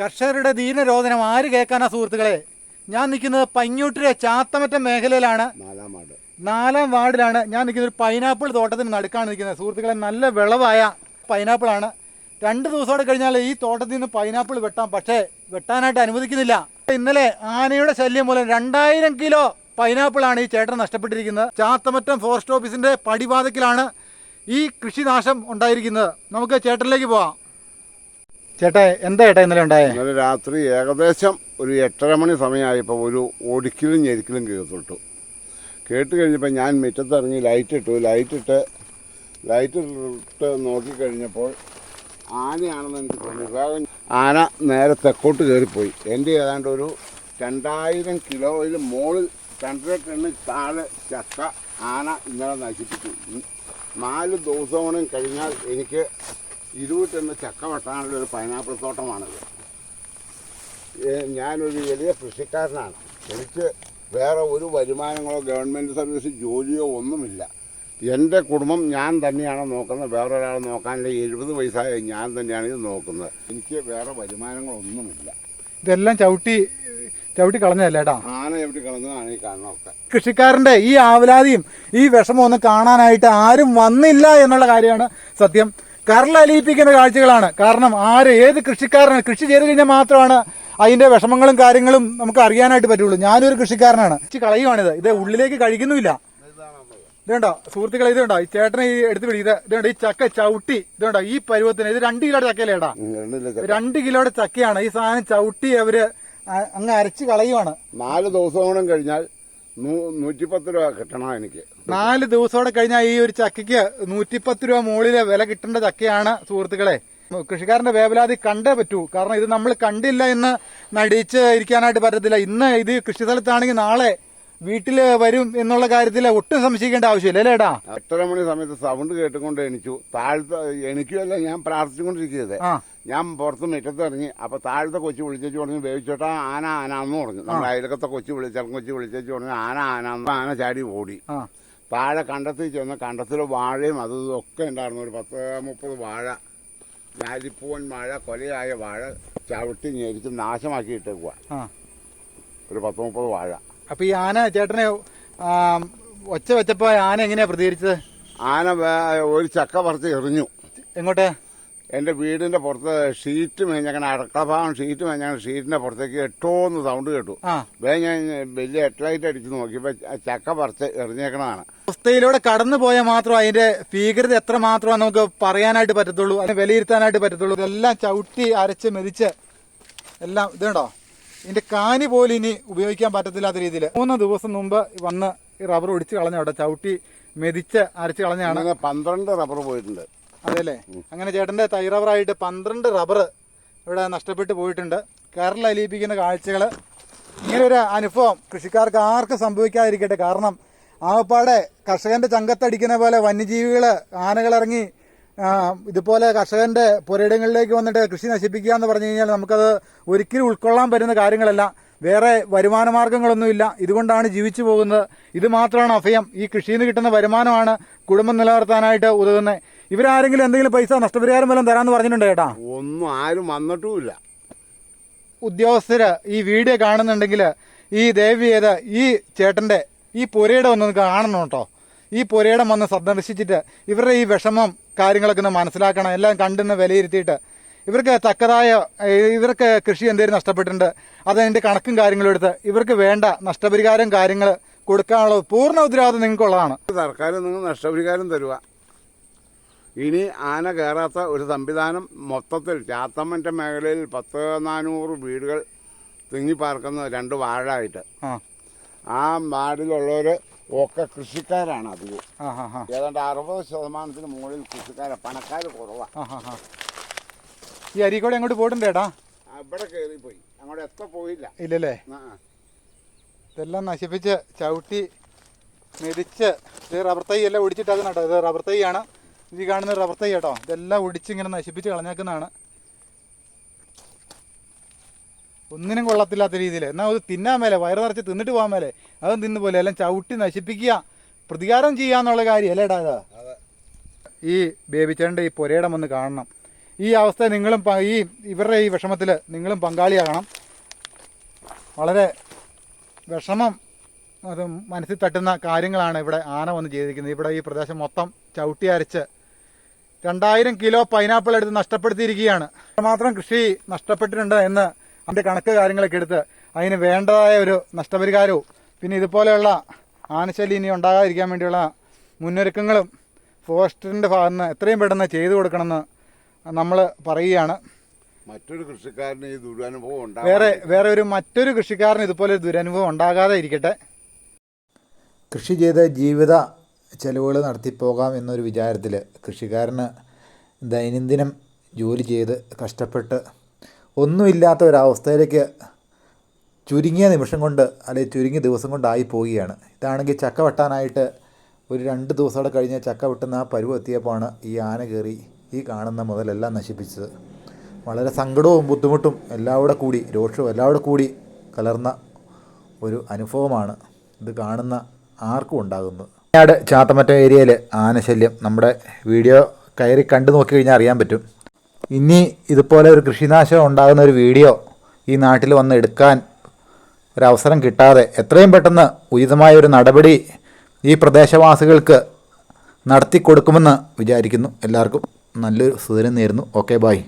കർഷകരുടെ ദീനരോധനം ആര് കേൾക്കാനാ സുഹൃത്തുക്കളെ? ഞാൻ നിൽക്കുന്നത് പഞ്ഞൂട്ടിലെ ചാത്തമറ്റം മേഖലയിലാണ്. നാലാം വാർഡ്. നാലാം വാർഡിലാണ്. ഞാൻ നിൽക്കുന്ന ഒരു പൈനാപ്പിൾ തോട്ടത്തിന് നടുക്കാണ് നിൽക്കുന്നത്. സുഹൃത്തുക്കളെ നല്ല വിളവായ പൈനാപ്പിളാണ്. രണ്ട് ദിവസമോടെ കഴിഞ്ഞാൽ ഈ തോട്ടത്തിൽ നിന്ന് പൈനാപ്പിൾ വെട്ടാം. പക്ഷേ വെട്ടാനായിട്ട് അനുവദിക്കുന്നില്ല. ഇന്നലെ ആനയുടെ ശല്യം മൂലം രണ്ടായിരം കിലോ പൈനാപ്പിളാണ് ഈ ചേട്ടൻ നഷ്ടപ്പെട്ടിരിക്കുന്നത്. ചാത്തമറ്റം ഫോറസ്റ്റ് ഓഫീസിന്റെ പടിവാതക്കിലാണ് ഈ കൃഷിനാശം ഉണ്ടായിരിക്കുന്നത്. നമുക്ക് ചേട്ടനിലേക്ക് പോവാം. ചേട്ടാ എന്താ ചേട്ടാ ഇന്നലെ ഉണ്ടായേ? ഇന്നലെ രാത്രി ഏകദേശം ഒരു എട്ടര മണി സമയമായപ്പോൾ ഒരു ഒടിക്കലും ഞെരിക്കലും കേട്ടിട്ടു. കേട്ട് കഴിഞ്ഞപ്പോൾ ഞാൻ മുറ്റത്ത് ഇറങ്ങി ലൈറ്റ് ഇട്ടു. ലൈറ്റ് ഇട്ട് ലൈറ്റ് ഇട്ട് നോക്കിക്കഴിഞ്ഞപ്പോൾ ആനയാണെന്ന് എനിക്ക് തോന്നി. വേഗം ആന നേരെ തെക്കോട്ട് കയറിപ്പോയി. എന്റെ ഏതാണ്ട് ഒരു രണ്ടായിരം കിലോയിൽ മുകളിൽ രണ്ടര ടണ്ണ് താഴെ ചക്ക ആന ഇന്നലെ നശിപ്പിച്ചു. നാല് ദിവസം കഴിഞ്ഞാൽ എനിക്ക് ഇരുപത് ടണ്ണ് ചക്ക വെട്ടാനുള്ള ഒരു പൈനാപ്പിൾ തോട്ടമാണിത് ഞാനൊരു വലിയ കൃഷിക്കാരനാണ്. എനിക്ക് വേറെ ഒരു വരുമാനങ്ങളോ ഗവൺമെന്റ് സർവീസ് ജോലിയോ ഒന്നുമില്ല. എന്റെ കുടുംബം ഞാൻ തന്നെയാണ് നോക്കുന്നത്. വേറെ ഒരാൾ നോക്കാനില്ല. എഴുപത് വയസ്സായ ഞാൻ തന്നെയാണ് ഇത് നോക്കുന്നത്. എനിക്ക് വേറെ വരുമാനങ്ങളൊന്നുമില്ല. ഇതെല്ലാം ചവിട്ടി ചവിട്ടി കളഞ്ഞതല്ലേ ആന ചവിട്ടി കളഞ്ഞതാണ് ഈ കാണുന്നതൊക്കെ കൃഷിക്കാരന്റെ ഈ ആവലാതിയും ഈ വിഷമം ഒന്ന് കാണാനായിട്ട് ആരും വന്നില്ല എന്നുള്ള കാര്യമാണ് സത്യം. കരളലിയിപ്പിക്കുന്ന കാഴ്ചകളാണ്. കാരണം ആര് ഏത് കൃഷിക്കാരനാണ്? കൃഷി ചെയ്ത് കഴിഞ്ഞാൽ മാത്രമാണ് അതിന്റെ വിഷമങ്ങളും കാര്യങ്ങളും നമുക്ക് അറിയാനായിട്ട് പറ്റുള്ളൂ. ഞാനൊരു കൃഷിക്കാരനാണ്. ഇച്ചി കളയുവാണിത്. ഇത് ഉള്ളിലേക്ക് കഴിക്കുന്നുമില്ല. ഇതുണ്ടോ? സുഹൃത്തുക്കളെ ഇതുണ്ടോ? ഈ ചേട്ടനെ ഈ എടുത്ത് പിടി ഇത് ഇതുണ്ടോ? ഈ ചക്ക ചവിട്ടി ഇതുണ്ടോ? ഈ പരുവത്തിന് ഇത് രണ്ട് കിലോയുടെ ചക്കയിലേടാ. രണ്ട് കിലോയുടെ ചക്കയാണ്. ഈ സാധനം ചവിട്ടി അവർ അങ്ങ് അരച്ച് കളയുവാണ്. നാല് ദിവസം കഴിഞ്ഞാൽ നൂറ്റിപ്പത്ത് രൂപ കിട്ടണം എനിക്ക്. നാല് ദിവസത്തോടെ കഴിഞ്ഞാൽ ഈ ഒരു ചക്കയ്ക്ക് നൂറ്റിപ്പത്ത് രൂപ മുകളിലെ വില കിട്ടേണ്ട ചക്കയാണ് സുഹൃത്തുക്കളെ. കൃഷിക്കാരന്റെ വേവലാതി കണ്ടേ പറ്റൂ. കാരണം ഇത് നമ്മൾ കണ്ടില്ല എന്ന് നടിച്ച് ഇരിക്കാനായിട്ട് പറ്റത്തില്ല. ഇന്ന് ഇത് കൃഷി സ്ഥലത്താണെങ്കിൽ നാളെ വീട്ടിൽ വരും എന്നുള്ള കാര്യത്തിൽ ഒട്ടും സംശയിക്കേണ്ട ആവശ്യമില്ല അല്ലേ ഏടാ എട്ടര മണി സമയത്ത് സൗണ്ട് കേട്ടുകൊണ്ട് എണിച്ചു. താഴത്തെ എണിക്കുമല്ല ഞാൻ പ്രാർത്ഥിച്ചുകൊണ്ടിരിക്കുന്നത് ഞാൻ പുറത്ത് മുറ്റത്ത് ഇറങ്ങി അപ്പൊ താഴത്തെ കൊച്ചു വിളിച്ചു പറഞ്ഞു വേവിച്ചോട്ടാ ആന ആന എന്ന് പറഞ്ഞു നമ്മുടെ അയലക്കത്തെ കൊച്ചു വിളിച്ചാൽ കൊച്ചു വിളിച്ചു പറഞ്ഞു ആന ആനാന്ന് ആന ചാടി ഓടി. താഴെ കണ്ടത്തിൽ ചെന്ന് കണ്ടത്തിൽ വാഴയും അതും ഒക്കെ ഉണ്ടായിരുന്നു. ഒരു പത്ത് മുപ്പത് വാഴ ഞാലിപ്പൂവൻ വാഴ കൊലയായ വാഴ ചവിട്ടി ഞെരിച്ച് നാശമാക്കി ഇട്ടേക്കുക ഒരു പത്ത് മുപ്പത് വാഴ. അപ്പൊ ഈ ആന ചേട്ടനെ ഒച്ച വെച്ചപ്പോ ആന എങ്ങനെയാ പ്രതികരിച്ചത്? ആന ഒരു ചക്ക പറിച്ച് എറിഞ്ഞു. എങ്ങോട്ട്? എന്റെ വീടിന്റെ പുറത്ത് ഷീറ്റ് മേഞ്ഞങ്ങനെ അടക്കള ഭാഗം ഷീറ്റ് മേഞ്ഞങ്ങനെ ഷീറ്റിന്റെ പുറത്തേക്ക് എട്ടോന്ന് സൗണ്ട് കേട്ടു. വേ ഞാൻ വലിയ ഹെഡ്ലൈറ്റ് അടിച്ചു നോക്കിയപ്പോ ചക്ക പറിച്ച് എറിഞ്ഞേക്കണതാണ്. അവസ്ഥയിലൂടെ കടന്നു പോയാൽ മാത്രം അതിന്റെ ഭീകരത എത്ര മാത്രമാണ് നമുക്ക് പറയാനായിട്ട് പറ്റത്തുള്ളൂ അതിനെ വിലയിരുത്താനായിട്ട് പറ്റത്തുള്ളൂ. ഇതെല്ലാം ചവിട്ടി അരച്ച് മെതിച്ച് എല്ലാം ഇതുണ്ടോ? ഇതിന്റെ കാനി പോലും ഇനി ഉപയോഗിക്കാൻ പറ്റത്തില്ലാത്ത രീതിയിൽ മൂന്ന് ദിവസം മുമ്പ് വന്ന് ഈ റബ്ബർ ഒടിച്ച് കളഞ്ഞ അവിടെ ചവിട്ടി മെതിച്ച് അരച്ച് കളഞ്ഞാണ്. പന്ത്രണ്ട് റബ്ബർ പോയിട്ടുണ്ട്. അതെല്ലേ അങ്ങനെ ചേട്ടന്റെ തൈ റബ്ബറായിട്ട് പന്ത്രണ്ട് റബ്ബർ ഇവിടെ നഷ്ടപ്പെട്ടു പോയിട്ടുണ്ട്. കേരള അലിയിപ്പിക്കുന്ന കാഴ്ചകൾ ഇങ്ങനൊരു അനുഭവം കൃഷിക്കാർക്ക് ആർക്കും സംഭവിക്കാതിരിക്കട്ടെ. കാരണം ആകപ്പാടെ കർഷകന്റെ ചങ്കത്തടിക്കുന്ന പോലെ വന്യജീവികൾ ആനകളിറങ്ങി ഇതുപോലെ കർഷകന്റെ പുരയിടങ്ങളിലേക്ക് വന്നിട്ട് കൃഷി നശിപ്പിക്കുക എന്ന് പറഞ്ഞു കഴിഞ്ഞാൽ നമുക്കത് ഒരിക്കലും ഉൾക്കൊള്ളാൻ പറ്റുന്ന കാര്യങ്ങളല്ല. വേറെ വരുമാന മാർഗങ്ങളൊന്നുമില്ല ഇതുകൊണ്ടാണ് ജീവിച്ചു പോകുന്നത്. ഇത് മാത്രമാണ് അഭയം. ഈ കൃഷിയിൽ നിന്ന് കിട്ടുന്ന വരുമാനമാണ് കുടുംബം നിലനിർത്താനായിട്ട് ഉതകുന്നത്. ഇവരാരെങ്കിലും എന്തെങ്കിലും പൈസ നഷ്ടപരിഹാരം വല്ലതും തരാമെന്ന് പറഞ്ഞിട്ടുണ്ട് ചേട്ടാ ഒന്നും ആരും വന്നിട്ടുമില്ല. ഉദ്യോഗസ്ഥര് ഈ വീഡിയോ കാണുന്നുണ്ടെങ്കിൽ ഈ ചെയ്ത് ഈ ചേട്ടന്റെ ഈ പുരയുടെ ഒന്ന് കാണണം കേട്ടോ. ഈ പുരയിടം വന്ന് സന്ദർശിച്ചിട്ട് ഇവരുടെ ഈ വിഷമം കാര്യങ്ങളൊക്കെ ഒന്ന് മനസ്സിലാക്കണം എല്ലാം കണ്ടെന്ന് വിലയിരുത്തിയിട്ട് ഇവർക്ക് തക്കതായ ഇവർക്ക് കൃഷി എന്തെങ്കിലും നഷ്ടപ്പെട്ടിട്ടുണ്ട് അതതിന്റെ കണക്കും കാര്യങ്ങളും എടുത്ത് ഇവർക്ക് വേണ്ട നഷ്ടപരിഹാരം കാര്യങ്ങൾ കൊടുക്കാനുള്ള പൂർണ ഉത്തരവാദിത്വം നിങ്ങൾക്കുള്ളതാണ്. സർക്കാർ നിങ്ങൾ നഷ്ടപരിഹാരം തരുക. ഇനി ആന കയറാത്ത ഒരു സംവിധാനം മൊത്തത്തിൽ ചാത്തമ്മന്റെ മേഖലയിൽ പത്ത് നാനൂറ് വീടുകൾ തിങ്ങിപ്പാർക്കുന്ന രണ്ട് വാഴായിട്ട് ആ. ആ വാർഡിലുള്ളവർ ഒക്കെ കൃഷിക്കാരാണ് അധികം ഏതാണ്ട് അറുപത് ശതമാനത്തിന് മുകളിൽ കൃഷിക്കാരെ. പണക്കാർ കുറവാണ് ഹാ ഈ അരീക്കോടെ എങ്ങോട്ട് പോയിട്ടുണ്ട് ഇവിടെ അവിടെ പോയി അങ്ങോട്ട് എത്ര പോയില്ല. ഇല്ലല്ലേ. ഇതെല്ലാം നശിപ്പിച്ച് ചവിട്ടി മെതിച്ച് ഇത് റബ്ബർ തൈ എല്ലാം ഒടിച്ചിട്ടാക്കുന്ന കേട്ടോ ഇത് റബ്ബർ തൈയാണ്. ഈ കാണുന്ന റബ്ബർ തൈ കേട്ടോ. ഇതെല്ലാം ഒടിച്ച് ഇങ്ങനെ നശിപ്പിച്ച് കളഞ്ഞേക്കുന്നതാണ്. ഒന്നിനും കൊള്ളത്തില്ലാത്ത രീതിയിൽ. എന്നാൽ അത് തിന്നാൻ മേലെ വയറ് നിറച്ച് തിന്നിട്ട് പോകാൻ മേലെ അതും തിന്നു പോലെ എല്ലാം ചവിട്ടി നശിപ്പിക്കുക പ്രതികാരം ചെയ്യാന്നുള്ള കാര്യം അല്ലേ ഡാ? ഈ ബേബിച്ചേട്ടന്റെ ഈ പുരയിടം ഒന്ന് കാണണം. ഈ അവസ്ഥ നിങ്ങളും ഈ ഇവരുടെ ഈ വിഷമത്തിൽ നിങ്ങളും പങ്കാളിയാകണം. വളരെ വിഷമം അത് മനസ്സിൽ തട്ടുന്ന കാര്യങ്ങളാണ് ഇവിടെ ആന വന്ന് ചെയ്തിരിക്കുന്നത്. ഇവിടെ ഈ പ്രദേശം മൊത്തം ചവിട്ടി അരച്ച് രണ്ടായിരം കിലോ പൈനാപ്പിൾ എടുത്ത് നഷ്ടപ്പെടുത്തിയിരിക്കുകയാണ്. മാത്രം കൃഷി നഷ്ടപ്പെട്ടിട്ടുണ്ട് എന്ന് അതിന്റെ കണക്ക് കാര്യങ്ങളൊക്കെ എടുത്ത് അതിന് വേണ്ടതായ ഒരു നഷ്ടപരിഹാരവും പിന്നെ ഇതുപോലെയുള്ള ആനശല്യം ഇനി ഉണ്ടാകാതിരിക്കാൻ വേണ്ടിയുള്ള മുന്നൊരുക്കങ്ങളും ഫോറസ്റ്റിന്റെ ഭാഗത്ത് നിന്ന് എത്രയും പെട്ടെന്ന് ചെയ്തു കൊടുക്കണമെന്ന് നമ്മൾ പറയുകയാണ്. മറ്റൊരു കൃഷിക്കാരന് ഈ ദുരനുഭവം വേറെ വേറെ ഒരു മറ്റൊരു കൃഷിക്കാരന് ഇതുപോലെ ഒരു ദുരനുഭവം ഉണ്ടാകാതെ ഇരിക്കട്ടെ. കൃഷി ചെയ്ത് ജീവിത ചെലവുകൾ നടത്തിപ്പോകാം എന്നൊരു വിചാരത്തിൽ കൃഷിക്കാരന് ദൈനംദിനം ജോലി ചെയ്ത് കഷ്ടപ്പെട്ട് ഒന്നുമില്ലാത്ത ഒരവസ്ഥയിലേക്ക് ചുരുങ്ങിയ നിമിഷം കൊണ്ട് അല്ലെങ്കിൽ ചുരുങ്ങിയ ദിവസം കൊണ്ടായി പോവുകയാണ്. ഇതാണെങ്കിൽ ചക്ക വെട്ടാനായിട്ട് ഒരു രണ്ട് ദിവസം കൂടെ കഴിഞ്ഞ് ചക്ക വെട്ടുന്ന ആ പരുവ് എത്തിയപ്പോഴാണ് ഈ ആന കയറി ഈ കാണുന്ന മുതലെല്ലാം നശിപ്പിച്ചത്. വളരെ സങ്കടവും ബുദ്ധിമുട്ടും എല്ലാം കൂടെ കൂടി രോഷവും എല്ലാം കൂടെ കൂടി കലർന്ന ഒരു അനുഭവമാണ് ഇത് കാണുന്ന ആർക്കും ഉണ്ടാകുന്നത്. വയനാട് ചാത്തമറ്റം ഏരിയയിൽ ആനശല്യം നമ്മുടെ വീഡിയോ കയറി കണ്ടു നോക്കി കഴിഞ്ഞാൽ അറിയാൻ പറ്റും. ഇനി ഇതുപോലെ ഒരു കൃഷിനാശം ഉണ്ടാകുന്ന ഒരു വീഡിയോ ഈ നാട്ടിൽ വന്ന് എടുക്കാൻ ഒരവസരം കിട്ടാതെ എത്രയും പെട്ടെന്ന് ഉചിതമായ ഒരു നടപടി ഈ പ്രദേശവാസികൾക്ക് നടത്തി കൊടുക്കുമെന്ന് വിചാരിക്കുന്നു. എല്ലാവർക്കും നല്ലൊരു സുദിനം നേരുന്നു. Okay bye